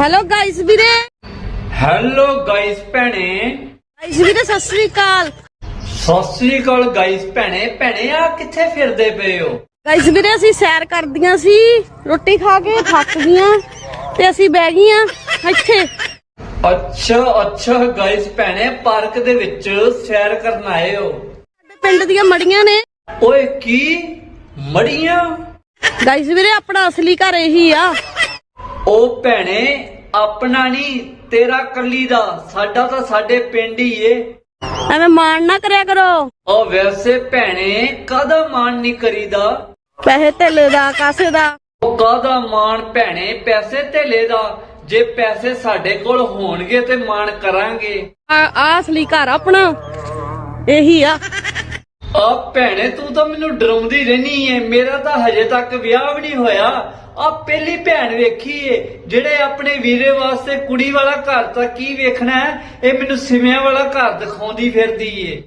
Hello guys ਵੀਰੇ। Hello guys ਭੈਣੇ। Guys ਵੀਰੇ ਸਤਿ ਸ੍ਰੀ ਅਕਾਲ। ਸਤਿ ਸ੍ਰੀ ਅਕਾਲ ਗਾਇਸ ਭੈਣੇ। ਭੈਣੇ ਆ ਕਿੱਥੇ ਫਿਰਦੇ ਪਏ ਹੋ? ਗਾਇਸ ਵੀਰੇ ਅਸੀਂ ਸੈਰ ਕਰਦੀਆਂ ਸੀ। ਰੋਟੀ ਖਾ ਕੇ ਥੱਕ ਗਈਆਂ ਤੇ ਅਸੀਂ ਬਹਿ ਗਈਆਂ ਇੱਥੇ। ਅੱਛਾ ਅੱਛਾ ਗਾਇਸ ਭੈਣੇ ਪਾਰਕ ਦੇ ਵਿੱਚ ਸੈਰ ਕਰਨ ਆਏ ਹੋ। ਸਾਡੇ ਪਿੰਡ ਦੀਆਂ ਮੜੀਆਂ ਨੇ। ਓਏ ਕੀ? ਮੜੀਆਂ? ਗਾਇਸ ਵੀਰੇ ਆਪਣਾ ਅਸਲੀ ਘਰ ਇਹੀ ਆ। ਉਹ ਭੈਣੇ ਆਪਣਾ ਨਹੀਂ ਤੇਰਾ ਕੱਲੀ ਦਾ। ਸਾਡਾ ਤਾਂ ਸਾਡੇ ਪਿੰਡ ਹੀ ਏ। ਐਵੇਂ ਮਾਣ ਨਾ ਕਰਿਆ ਕਰੋ। ਉਹ ਵੈਸੇ ਭੈਣੇ ਕਾਹਦਾ ਮਾਣ ਨਹੀਂ ਕਰੀਦਾ? ਪੈਸੇ ਧੇਲੇ ਦਾ ਕਾਸੇ ਦਾ? ਉਹ ਕਾਹਦਾ ਮਾਣ ਭੈਣੇ ਪੈਸੇ ਧੇਲੇ ਦਾ? ਜੇ ਪੈਸੇ ਸਾਡੇ ਕੋਲ ਹੋਣਗੇ ਤੇ ਮਾਣ ਕਰਾਂਗੇ। ਆ ਆ ਅਸਲੀ ਘਰ ਆਪਣਾ। ਇਹੀ ਆ। ਆ ਭੈਣੇ ਤੂੰ ਤਾਂ ਮੈਨੂੰ ਡਰਾਉਂਦੀ ਰਹਿਨੀ ਏ। ਮੇਰਾ ਤਾਂ ਹਜੇ ਤੱਕ ਵਿਆਹ ਵੀ ਨਹੀਂ ਹੋਇਆ। ਆ ਪਹਿਲੀ ਭੈਣ ਵੇਖੀ ਏ, ਜਿਹੜੇ ਆਪਣੇ ਵੀਰੇ ਵਾਸਤੇ ਕੁੜੀ ਵਾਲਾ ਘਰ ਤਾਂ ਕੀ ਵੇਖਣਾ ਹੈ? ਇਹ ਮੈਨੂੰ ਸਿਵਿਆਂ ਵਾਲਾ ਘਰ ਦਿਖਾਉਂਦੀ ਫਿਰਦੀ ਏ।